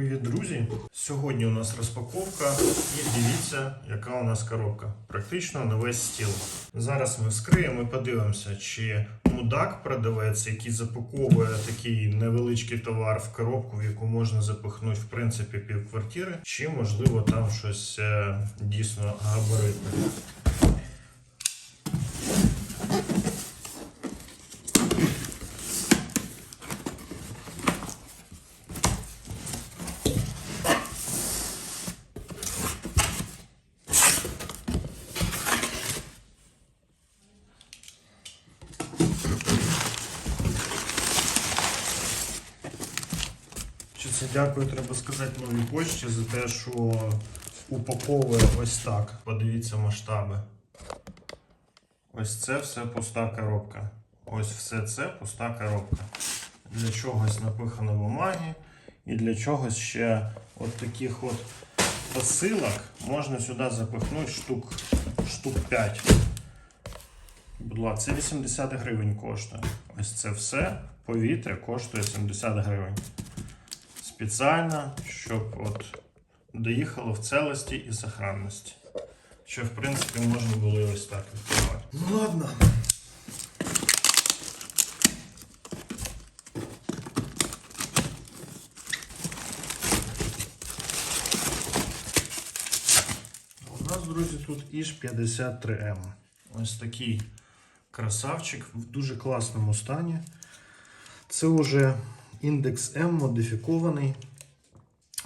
Привіт, друзі! Сьогодні у нас розпаковка і дивіться, яка у нас коробка. Практично на весь стіл. Зараз ми вскриємо і подивимося, чи мудак продавець, який запаковує такий невеличкий товар в коробку, в яку можна запихнути в принципі півквартири, чи можливо там щось е, дійсно габаритне. Це дякую, треба сказати новій почті за те, що упаковує ось так. Подивіться масштаби. Ось це все пуста коробка. Ось все це пуста коробка. Для чогось напихано бумаги, і для чогось ще от таких от посилок можна сюди запихнути штук, штук 5. Будь ласка, це 80 гривень коштує. Ось це все повітря коштує 70 гривень спеціально, щоб от доїхало в целості і сохранності. Що, в принципі, можна було і ось так відкривати. Ну ладно. У нас, друзі, тут іж 53М. Ось такий красавчик в дуже класному стані. Це вже індекс М модифікований.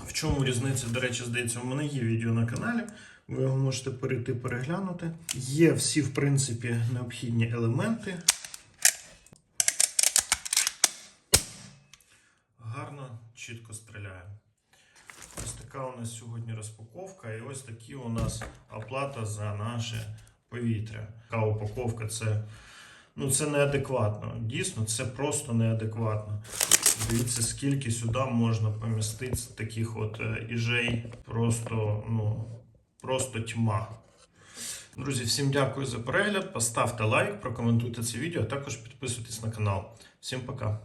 В чому різниця, до речі, здається, у мене є відео на каналі. Ви його можете перейти переглянути. Є всі, в принципі, необхідні елементи. Гарно, чітко стріляє. Ось така у нас сьогодні розпаковка, і ось такі у нас оплата за наше повітря. Така упаковка це, ну, це неадекватно. Дійсно, це просто неадекватно. Дивіться, скільки сюди можна помістити таких от е, іжей. Просто, ну, просто тьма. Друзі, всім дякую за перегляд. Поставте лайк, прокоментуйте це відео, а також підписуйтесь на канал. Всім пока.